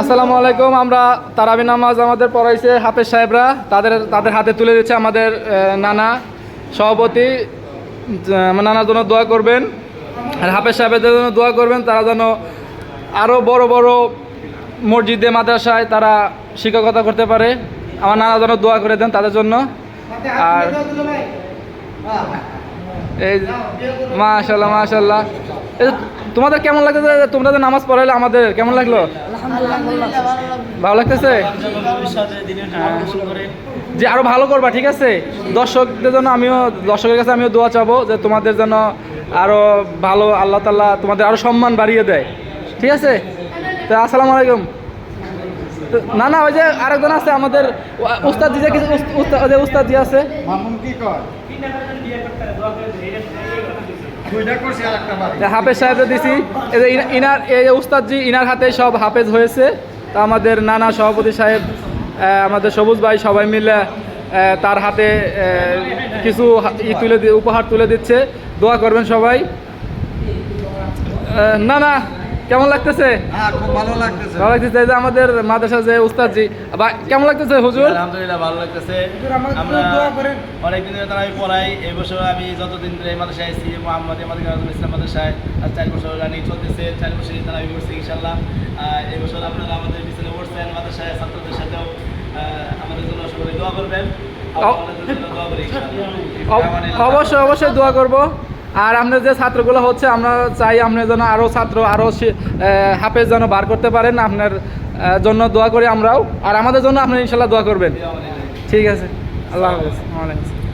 আসসালামু আলাইকুম, আমরা তারাবি নামাজ আমাদের পড়াইছে হাফেজ সাহেবরা। তাদের তাদের হাতে তুলে দিচ্ছে আমাদের নানা সভাপতি। নানার জন্য দোয়া করবেন, আর হাফেজ সাহেবদের জন্য দোয়া করবেন, তারা যেন আরও বড় বড় মসজিদে, মাদ্রাসায় তারা শিক্ষকতা করতে পারে। আমার নানা যেন দোয়া করে দেন তাদের জন্য। আর এই মাশাল্লাহ মাশাল্লাহ তোমাদের কেমন লাগতেছে? যে তোমরা যে নামাজ পড়াইলে আমাদের কেমন লাগল? ভালো লাগতেছে? যে আরও ভালো করবা ঠিক আছে? দর্শকদের জন্য আমিও দর্শকের কাছে আমিও দোয়া চাবো যে তোমাদের যেন আরও ভালো আল্লাহ তাল্লাহ তোমাদের আরও সম্মান বাড়িয়ে দেয়। ঠিক আছে? তো আসসালামু আলাইকুম। তো না না ওই যে আরেকজন আছে আমাদের উস্তাদ জি যে কিছু উস্ত- উস্তাদ উস্তাদ জি আছে? হাফেজ সাহেব দিছি। এই যে ইনা- ইনার এই যে উস্তাদজি, ইনার হাতে সব হাফেজ হয়েছে। তা আমাদের নানা সভাপতি সাহেব আমাদের সবুজ ভাই সবাই মিলে তার হাতে কিছু ই তুলে উপহার তুলে দিচ্ছে। দোয়া করবেন সবাই। না না কেমন লাগতেছে? হ্যাঁ খুব ভালো লাগতেছে। ভালো লাগতেছে যে আমাদের মাদ্রাসা যে উস্তাদজি। বা কেমন লাগতেছে হুজুর? আলহামদুলিল্লাহ ভালো লাগতেছে। আমরা ধরে আমি পড়াই। এই বছর আমি যতদিন ধরে এই মাদ্রাসায় আছি মোহাম্মদ আমাদের গাজী ইসলাম মাদ্রাসায় আজ চার বছর রানিং চলতেছে। চার বছর তারা আমি করছি ইনশাল্লাহ এই বছর আপনারা আমাদের পিছনে পড়ছেন মাদ্রাসায় ছাত্রদের সাথেও আমাদের জন্য সবাই দোয়া করবেন। অবশ্যই অবশ্যই দোয়া করব। আর আমরা যে ছাত্রগুলো হচ্ছে আমরা চাই আপনি যেন আরও ছাত্র আরও হাফেজ যেন বার করতে পারেন। আপনার জন্য দোয়া করি আমরাও। আর আমাদের জন্য আপনি ইনশাল্লাহ দোয়া করবেন। ঠিক আছে। আল্লাহ হাফেজ। আসসালাম।